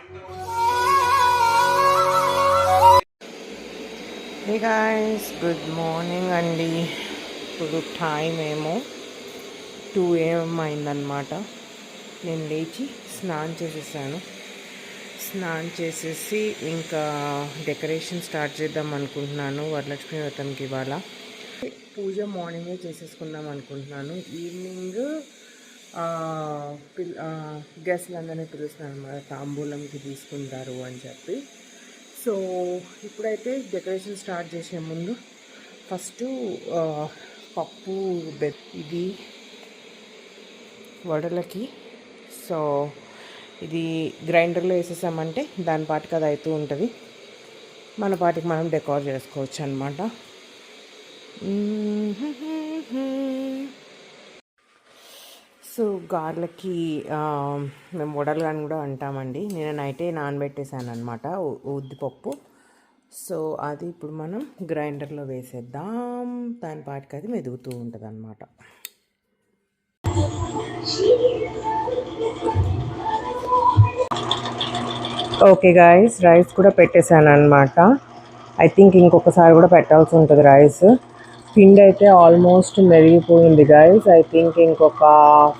Hey guys good morning అండి ఇప్పుడు time ఏమో టూ ఏఎం అయిందనమాట నేను లేచి స్నానం చేసేసాను. స్నానం చేసేసి ఇంకా డెకరేషన్ స్టార్ట్ చేద్దాం అనుకుంటున్నాను వరలక్ష్మి వ్రతంకి ఇవాళ. పూజ మార్నింగే చేసేసుకుందాం అనుకుంటున్నాను. ఈవినింగ్ పిల్ గెస్ట్లందరినీ పిలుస్తున్నారు అనమాట తాంబూలంకి తీసుకుంటారు అని చెప్పి. సో ఇప్పుడైతే డెకరేషన్ స్టార్ట్ చేసే ముందు ఫస్ట్ పప్పు ఇది వడలకి. సో ఇది గ్రైండర్లో వేసేసామంటే దాని పాటికి అది అవుతూ ఉంటుంది. మన పాటికి మనం డెకార్ చేసుకోవచ్చు అనమాట సో గార్లకి మేము వడలు అని కూడా అంటామండి. నేను నైటే నానబెట్టేసాను అనమాట ఉద్దిపప్పు. సో అది ఇప్పుడు మనం గ్రైండర్లో వేసేద్దాం. దాని పాటికి అది మెదుగుతూ ఉంటుంది అనమాట ఓకే గాయస్ రైస్ కూడా పెట్టేశాను అనమాట ఐ థింక్ ఇంకొకసారి కూడా పెట్టాల్సి ఉంటుంది రైస్. పిండి అయితే ఆల్మోస్ట్ మెరిగిపోయింది గైస్ ఐ థింక్ ఇంకొక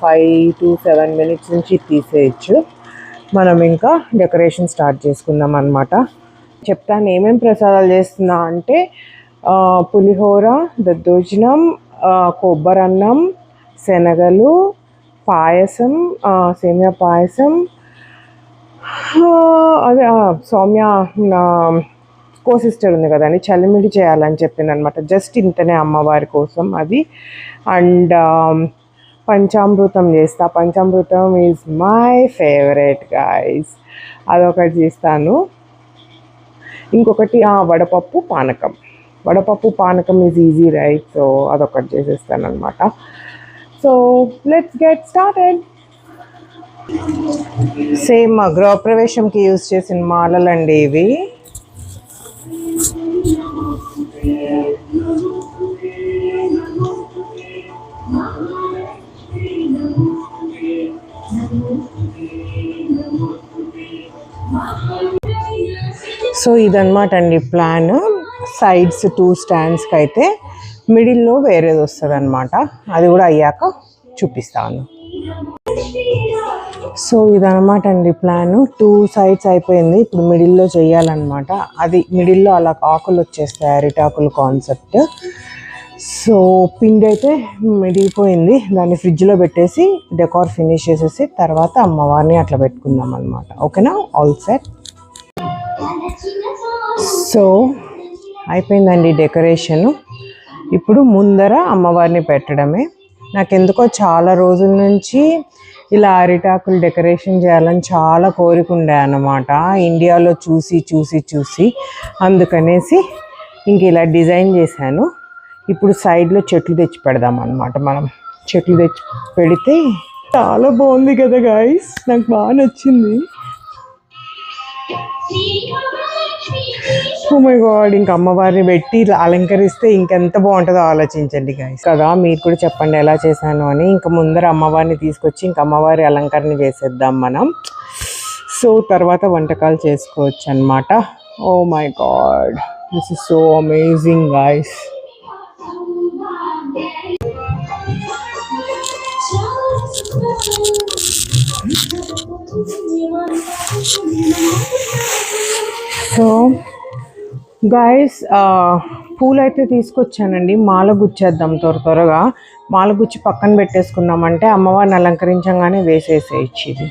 ఫైవ్ టు సెవెన్ మినిట్స్ నుంచి తీసేయచ్చు. మనం ఇంకా డెకరేషన్ స్టార్ట్ చేసుకుందాం అనమాట చెప్తాను ఏమేమి ప్రసాదాలు చేస్తున్నా అంటే పులిహోర దద్దోజనం కొబ్బరన్నం శనగలు పాయసం సేమియా పాయసం అదే సౌమ్య నా కో సిస్టర్ ఉంది కదండి చలిమిడి చేయాలని చెప్పింది అనమాట జస్ట్ ఇంతనే అమ్మవారి కోసం అది. అండ్ um, పంచామృతం చేస్తా. Panchamrutham is my favourite guys అదొకటి చేస్తాను. ఇంకొకటి ఆ, వడపప్పు పానకం. వడపప్పు పానకం ఈజ్ ఈజీ రైట్ సో అదొకటి చేసేస్తాను అనమాట so let's get started same గృహప్రవేశంకి use చేసిన మాలలండి ఇవి. సో ఇదన్నమాట అండి ప్లాన్. సైడ్స్ టూ స్టాండ్స్కి అయితే మిడిల్లో వేరేది వస్తుంది అనమాట అది కూడా అయ్యాక చూపిస్తాను. సో ఇదనమాట అండి ప్లాన్. టూ సైడ్స్ అయిపోయింది. ఇప్పుడు మిడిల్లో చేయాలన్నమాట. అది మిడిల్లో అలా ఆకులు వచ్చేస్తాయి. అరిటాకులు కాన్సెప్ట్. సో పిండి అయితే మిడిగిపోయింది దాన్ని ఫ్రిడ్జ్లో పెట్టేసి డెకార్ ఫినిష్ చేసేసి తర్వాత అమ్మవారిని అట్లా పెట్టుకుందాం అనమాట ఓకేనా? All set. సో అయిపోయిందండి డెకరేషను. ఇప్పుడు ముందర అమ్మవారిని పెట్టడమే. నాకెందుకో చాలా రోజుల నుంచి ఇలా అరిటాకులు డెకరేషన్ చేయాలని చాలా కోరిక ఉండే అన్నమాట. ఇండియాలో చూసి చూసి చూసి అందుకనేసి ఇంక ఇలా డిజైన్ చేశాను. ఇప్పుడు సైడ్లో చెట్లు తెచ్చి పెడదాం అనమాట మనం. చెట్లు తెచ్చి పెడితే చాలా బాగుంది కదా గాయస్ నాకు బాగా నచ్చింది. Oh మై గాడ్ ఇంక అమ్మవారిని పెట్టి ఇలా అలంకరిస్తే ఇంకెంత బాగుంటుందో ఆలోచించండి గాయస్ కదా మీరు కూడా చెప్పండి ఎలా చేశాను అని. ఇంకా ముందర అమ్మవారిని తీసుకొచ్చి ఇంక అమ్మవారి అలంకరణ చేసేద్దాం మనం. సో తర్వాత వంటకాలు చేసుకోవచ్చు అనమాట ఓ my god this is so amazing guys so guys పూలు అయితే తీసుకొచ్చానండి. మాల గుచ్చేద్దాం త్వర త్వరగా. మాల గుచ్చి పక్కన పెట్టేసుకున్నామంటే అమ్మవారిని అలంకరించగానే వేసేసేయచ్చు ఇది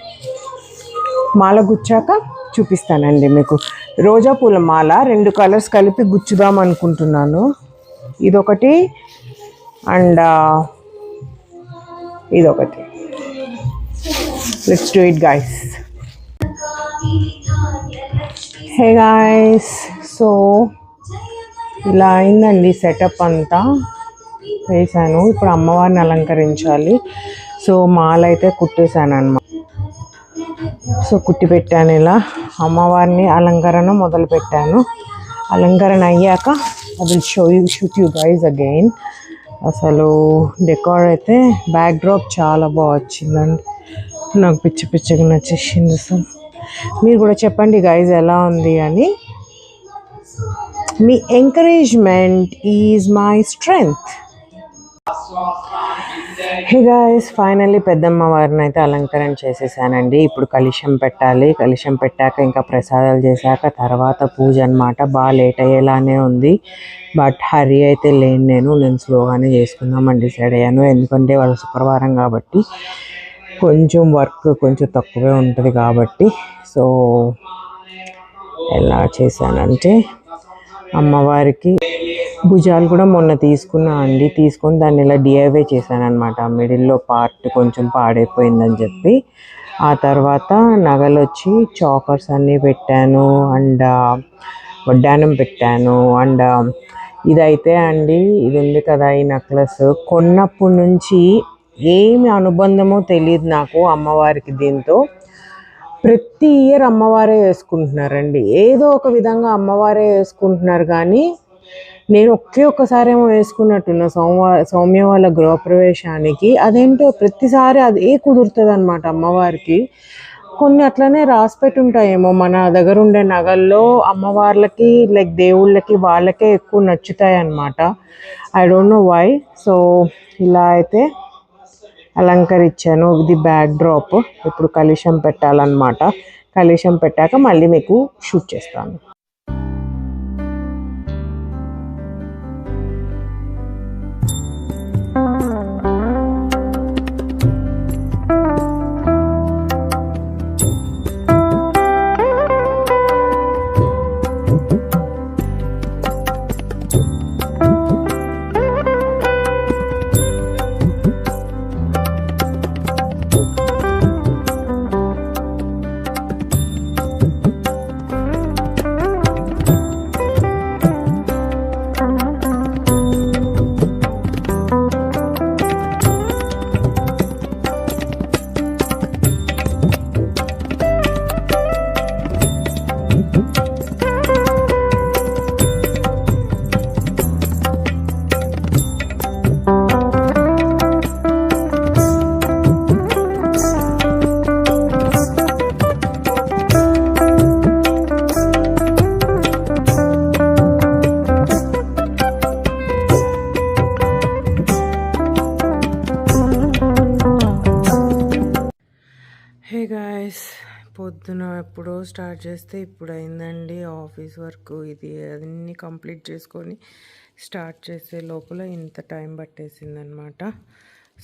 మాల గుచ్చాక చూపిస్తానండి మీకు. రోజా పూల మాల రెండు కలర్స్ కలిపి గుచ్చుదాం అనుకుంటున్నాను. ఇదొకటి అండ్ ఇదొకటి. Let's do it guys hey guys so ఇలా అయిందండి సెటప్ అంతా. వేసాను ఇప్పుడు అమ్మవారిని అలంకరించాలి. సో మాల అయితే కుట్టేశాను అనమాట సో కుట్టి పెట్టాను ఇలా. అమ్మవారిని అలంకరణ మొదలు పెట్టాను. అలంకరణ అయ్యాక I will show you shoot you guys again అసలు డెకార్ అయితే బ్యాక్ డ్రాప్ చాలా బాగా వచ్చిందండి. నాకు పిచ్చి పిచ్చిగా నచ్చేసింది అసలు. మీరు కూడా చెప్పండి గైజ్ ఎలా ఉంది అని. మీ encouragement is my strength hi guys finally పెద్దమ్మ వారిని అయితే అలంకరణ చేసేసానండి. ఇప్పుడు కలుషం పెట్టాలి. కలుషం పెట్టాక ఇంకా ప్రసాదాలు చేశాక తర్వాత పూజ అనమాట బాగా లేట్ అయ్యేలానే ఉంది. బట్ హరి అయితే లేని నేను. నేను స్లోగానే చేసుకుందామని డిసైడ్ అయ్యాను. ఎందుకంటే వాళ్ళ శుక్రవారం కాబట్టి కొంచెం వర్క్ కొంచెం తక్కువే ఉంటుంది కాబట్టి. సో ఎలా చేశానంటే అమ్మవారికి భుజాలు కూడా మొన్న తీసుకున్నా అండి. తీసుకొని దాన్ని ఇలా డిఐవే చేశాను అనమాట మిడిల్లో పార్ట్ కొంచెం పాడైపోయిందని చెప్పి. ఆ తర్వాత నగలు వచ్చి చాకర్స్ అన్నీ పెట్టాను. అండ్ వడ్డానం పెట్టాను. అండ్ ఇదైతే అండి ఇది ఉంది కదా ఈ నెక్లెస్. కొన్నప్పటి నుంచి ఏమి అనుబంధమో తెలియదు నాకు అమ్మవారికి దీంతో. ప్రతి ఇయర్ అమ్మవారే వేసుకుంటున్నారండి. ఏదో ఒక విధంగా అమ్మవారే వేసుకుంటున్నారు కానీ నేను ఒకే ఒక్కసారి ఏమో వేసుకున్నట్టున్నా సౌమ్య సౌమ్య వాళ్ళ గృహప్రవేశానికి. అదేంటో ప్రతిసారి అదే కుదురుతుంది అనమాట అమ్మవారికి. కొన్ని అట్లనే రాసి పెట్టుంటాయేమో మన దగ్గర ఉండే నగల్లో అమ్మవార్లకి లైక్ దేవుళ్ళకి వాళ్ళకే ఎక్కువ నచ్చుతాయి అన్నమాట I don't know why. So ఇలా అయితే అలంకరించాను. ఇది బ్యాక్ డ్రాప్. ఇప్పుడు కలుషం పెట్టాలన్నమాట. కలుషం పెట్టాక మళ్ళీ మీకు షూట్ చేస్తాను. పొద్దున ఎప్పుడో స్టార్ట్ చేస్తే ఇప్పుడు అయిందండి ఆఫీస్ వర్క్. ఇది అన్నీ కంప్లీట్ చేసుకొని స్టార్ట్ చేసే లోపల ఇంత టైం పట్టేసిందనమాట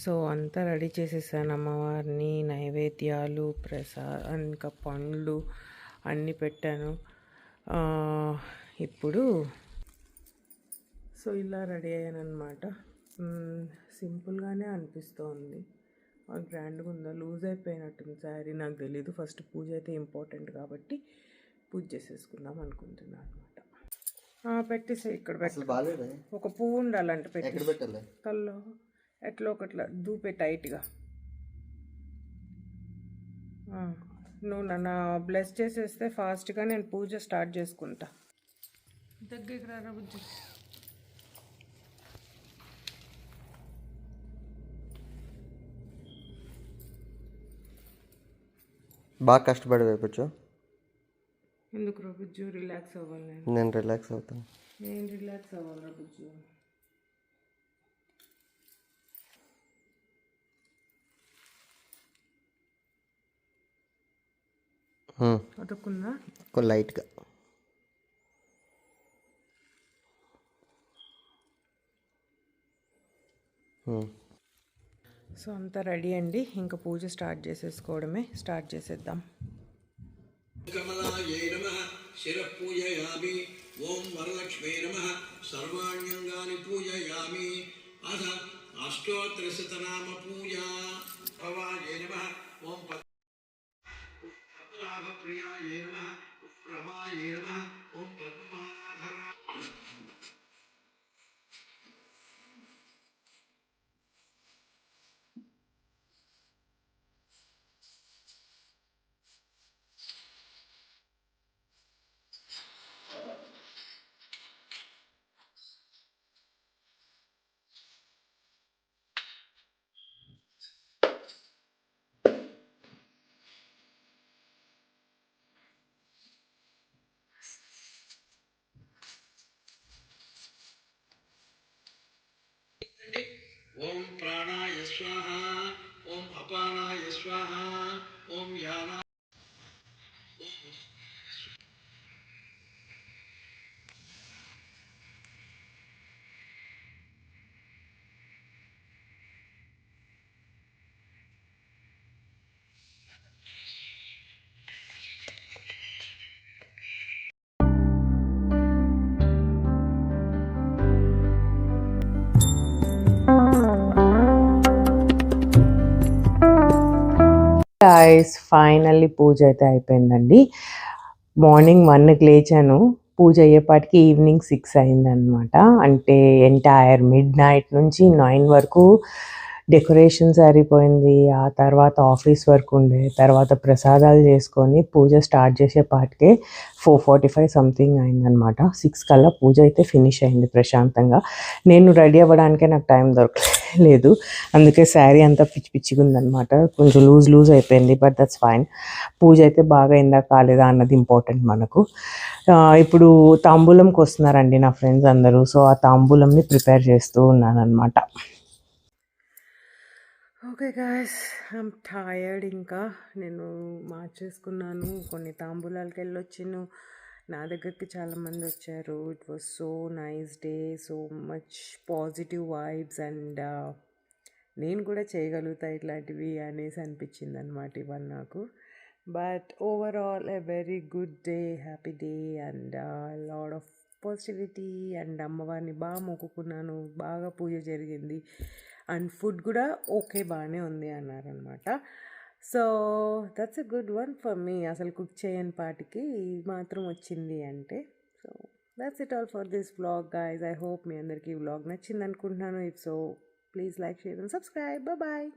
సో అంతా రెడీ చేసేసాను అమ్మవారిని నైవేద్యాలు ప్రసా ఇంకా పండ్లు అన్నీ పెట్టాను. ఇప్పుడు సో ఇలా రెడీ అయ్యాను అనమాట సింపుల్గానే అనిపిస్తోంది. గ్రాండ్గా ఉందా? లూజ్ అయిపోయినట్టుంది శారీ నాకు తెలీదు. ఫస్ట్ పూజ అయితే ఇంపార్టెంట్ కాబట్టి పూజ చేసేసుకుందాం అనుకుంటున్నాను అనమాట పెట్టేసే ఇక్కడ పెట్ట. అసలు బాగాలేదే ఒక పువ్వు ఉండాలంటే పెట్టి. పెట్టాలి? కల్లో. ఎట్లా ఒకట్లా దూపే టైట్గా. నువ్వు నన్ను బ్లెస్ చేసేస్తే ఫాస్ట్గా నేను పూజ స్టార్ట్ చేసుకుంటా. దగ్గరికి రా బాగా కష్టపడి వేపచ్చు ఎందుకు రా బుజ్జు రిలాక్స్ అవ్వాలి. నేను నేను రిలాక్స్ అవుతాను. నేను రిలాక్స్ అవ్వాలి రా బుజ్జు. అతుక్కుందా లైట్గా. హ్మ్. సో అంతా రెడీ అండి. ఇంకా పూజ స్టార్ట్ చేసేసుకోవడమే. స్టార్ట్ చేసేద్దాం. కమలాయై నమ. శిరః పూజయామి ఓం వరలక్ష్మీ నమ. సర్వాణ్యంగాని పూజయామి. అథ అష్టోత్తరశతనామ పూజ. భవాయై నమ. ఓం education గాయస్ ఫైనల్లీ పూజ అయితే అయిపోయిందండి. మార్నింగ్ వన్కి లేచాను. పూజ అయ్యేపాటికి ఈవినింగ్ సిక్స్ అయిందనమాట అంటే ఎంటైర్ మిడ్ నైట్ నుంచి నైన్ వరకు డెకరేషన్ సరిపోయింది. ఆ తర్వాత ఆఫీస్ వర్క్ ఉండే. తర్వాత ప్రసాదాలు చేసుకొని పూజ స్టార్ట్ చేసే పాటికే ఫోర్ ఫార్టీ ఫైవ్ సంథింగ్ అయిందనమాట సిక్స్ కల్లా పూజ అయితే ఫినిష్ అయింది ప్రశాంతంగా. నేను రెడీ అవ్వడానికే నాకు టైం దొరకలేదు. లేదు. అందుకే శారీ అంతా పిచ్చి పిచ్చిగా ఉందనమాట కొంచెం లూజ్ లూజ్ అయిపోయింది బట్ దట్స్ ఫైన్ పూజ అయితే బాగా అయిందా కాలేదా అన్నది ఇంపార్టెంట్ మనకు. ఇప్పుడు తాంబూలంకి వస్తున్నారండి నా ఫ్రెండ్స్ అందరూ. సో ఆ తాంబూలంని ప్రిపేర్ చేస్తూ ఉన్నానమాట ఓకే గాయస్ ఐమ్ టయర్డ్ ఇంకా. నేను మార్చేసుకున్నాను. కొన్ని తాంబూలాలకి వెళ్ళొచ్చాను నా దగ్గరికి చాలామంది వచ్చారు. It was so nice day so much positive vibes and నేను కూడా చేయగలుగుతా ఇట్లాంటివి అనేసి అనిపించింది అనమాట ఇవాళ నాకు. But overall a very good day happy day and lot of positivity and అమ్మవారిని బాగా మొక్కుకున్నాను బాగా పూజ జరిగింది. అండ్ ఫుడ్ కూడా ఓకే బాగానే ఉంది అన్నారనమాట so that's a good one for me అసలు కుక్ చేయని పాటికి ఇది మాత్రం వచ్చింది అంటే. So that's it all for this vlog guys I hope మీ అందరికీ ఈ వ్లాగ్ నచ్చింది అనుకుంటున్నాను if so please like share and subscribe bye